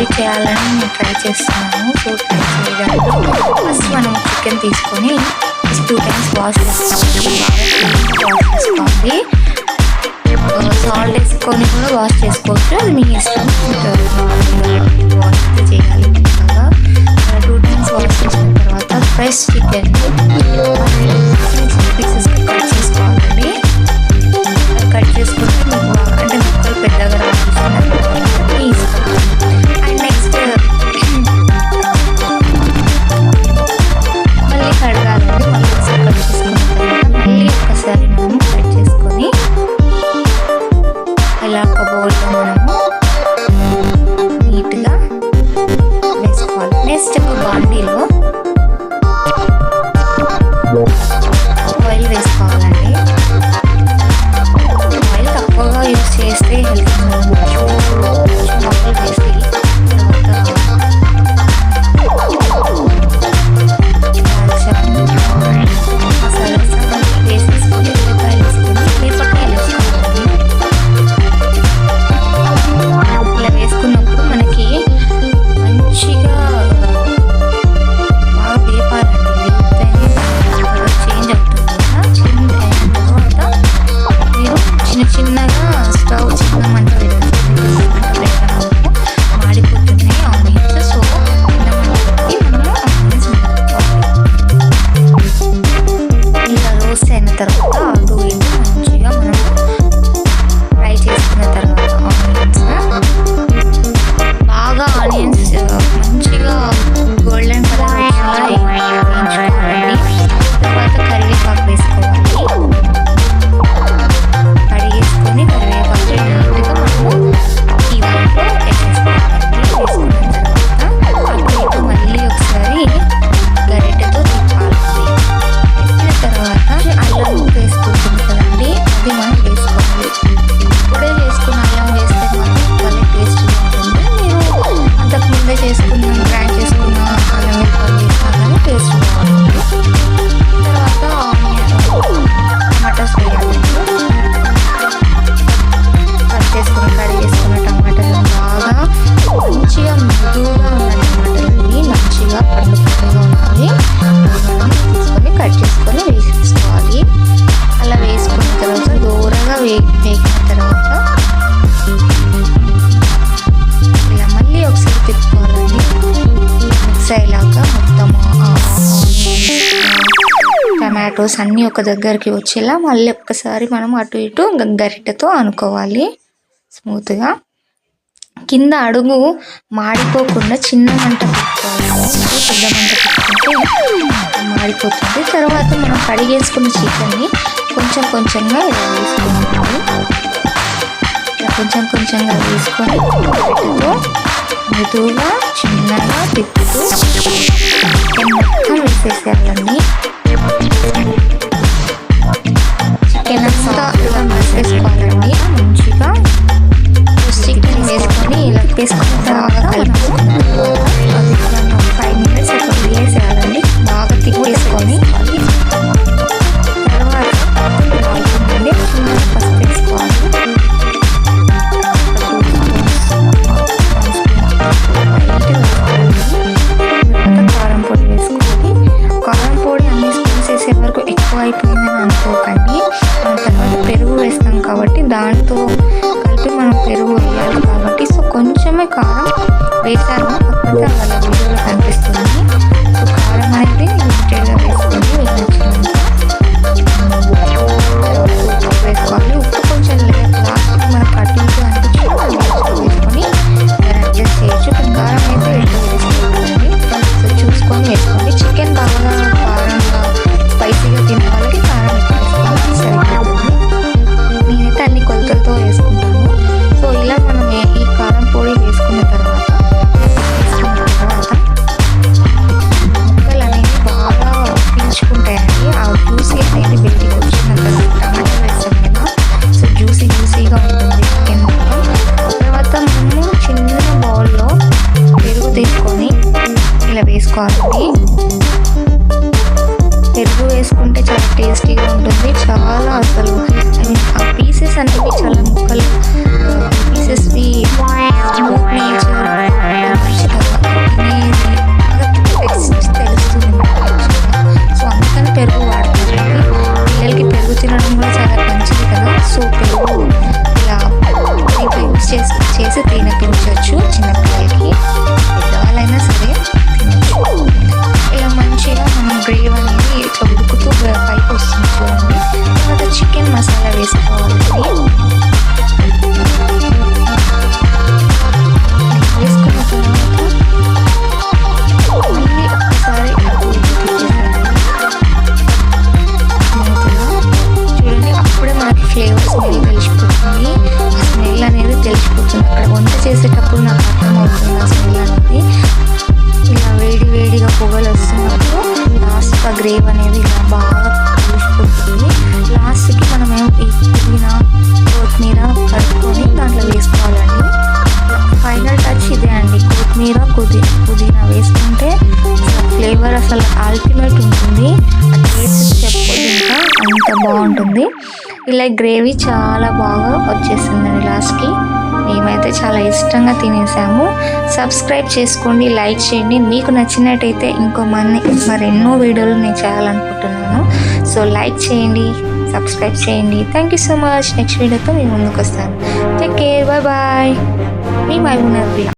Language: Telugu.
ఒకసారి చేయాలని నేను ట్రై చేస్తున్నాను సో ట్రై చేయడానికి ఫస్ట్ మనం చికెన్ తీసుకొని టూ టైమ్స్ వాష్ చేసుకోవాలి వాష్ చేసుకోవాలి సాల్ట్ వేసుకొని కూడా వాష్ చేసుకోవచ్చు అది మీ ఇష్టం మిక్స్ అయ్యేలాగా మొత్తం టమాటోస్ అన్నీ ఒక దగ్గరికి వచ్చేలా మళ్ళీ ఒక్కసారి మనం అటు ఇటు గరిటెతో అనుకోవాలి స్మూత్గా. కింద అడుగు మాడిపోకుండా చిన్న మంట పెట్టుకోవాలి. పెద్ద మంట పెట్టుకుంటే మాడిపోతుంది. తర్వాత మనం కడిగేసుకున్న చికెన్ని కొంచెం కొంచెంగా ఇలా వేసుకుంటాము కొంచెం కొంచెంగా వేసుకొని మృదువుగా చిన్నగా తిప్పుతూ చికెన్ మొత్తం వేసేసేయాలండి. చికెన్ అంతా ఇలా మంచిగా చికెన్ వేసుకొని ఇలా తీసుకున్న తర్వాత కలుపుకొని ఫైవ్ మినిట్స్ అట్లా వదిలేసేయాలండి బాగా తిప్పేసుకొని వేశాను పక్కన listen to స్మెల్ వెలిసిపోతుంది స్మెల్ అనేది తెలిసిపోతుంది అక్కడ వంట చేసేటప్పుడు నాకు అర్థమవుతుంది ఆ స్మెల్ అనేది ఇలా వేడి వేడిగా పొగలు వస్తున్నప్పుడు లాస్ట్ ఆ గ్రేవ్ అనేది ఇలా బాగా తెలుసుకుంటుంది లాస్ట్కి మనం ఏం తీసుకున్న కొత్తిమీర కలుపుకొని దాంట్లో వేసుకోవాలండి ఫైనల్ టచ్ ఇదే అండి. కొత్తిమీర పుదీ పుదీనా వేసుకుంటే ఫ్లేవర్ అసలు అల్టిమేట్ ఉంటుంది. టేస్ట్ చెప్పదు అంత బాగుంటుంది. ఇలా గ్రేవీ చాలా బాగా వచ్చేసిందండి లాస్ట్కి. మేమైతే చాలా ఇష్టంగా తినేసాము. సబ్స్క్రైబ్ చేసుకోండి లైక్ చేయండి. మీకు నచ్చినట్టయితే ఇంకో మంది మరెన్నో వీడియోలు నేను చేయాలనుకుంటున్నాను. సో లైక్ చేయండి సబ్స్క్రైబ్ చేయండి. Thank you so much. Next వీడియోతో మేము ముందుకు వస్తాను. Take care. Bye bye. మీ మైమునర్